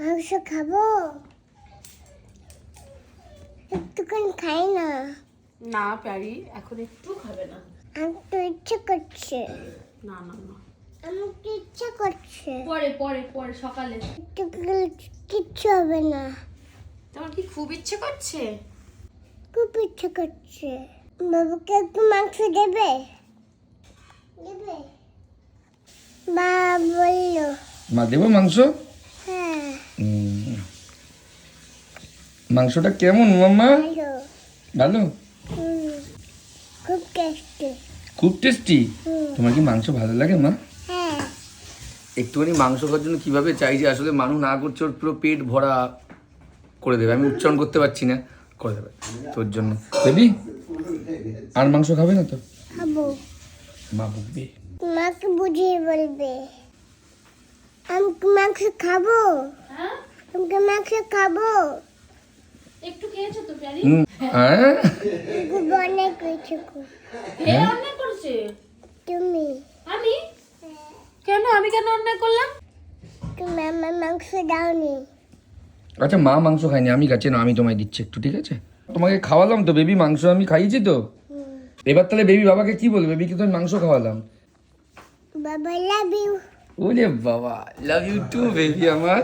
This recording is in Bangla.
মাংস খাব? একটুখানি খাই না? না প্যারি এখন একটু খাবে না। আমার তো ইচ্ছে করছে। না না না। আমার তো ইচ্ছে করছে। পরে পরে পরে সকালে। একটু কিচ্ছু হবে না। তোমার কি খুব ইচ্ছে করছে? খুব ইচ্ছে করছে। বাবুকে একটু মাংস দেবে? দেবে? মা বলল। মা দেবো মাংস? মাংসটা কেমন মাম্মা? ভালো। ভালো? খুব টেস্টি খুব টেস্টি তোমার কি মাংস ভালো লাগে মা? হ্যাঁ। একটুখানি মাংস খাওয়ার জন্য কীভাবে চাইছে আসলে মানুষ না করছে ওর পুরো পেট ভরা করে দেবে। আমি উচ্চারণ করতে পারছি না। করে দেবে তোর জন্য। বেবি আর মাংস খাবে না তো? খাব। মা বুঝবি মাকে বুঝিয়ে বলবে। আমি মাংস খাব? হ্যাঁ? আমি মাংস খাব? একটু খেয়েছো তো প্যারি? হ্যাঁ। অনেক। অন্যায় করেছে? তুমি? আমি? কেন? আমি কেন অন্যায় করলাম? তুমি আমার মাংস দাওনি। আচ্ছা মা মাংস খায়নি আমি কাছে না আমি তোমায় দিচ্ছি একটু ঠিক আছে? তোমাকে খাওয়ালাম তো বেবি মাংস আমি খাইয়েছি তো। এবার তাহলে বেবি বাবাকে কি বলবে? বেবিকে তো আমি মাংস খাওয়ালাম। বাবা লাভ ইউ ওরে বাবা লাভ ইউ টু বেবি আমার।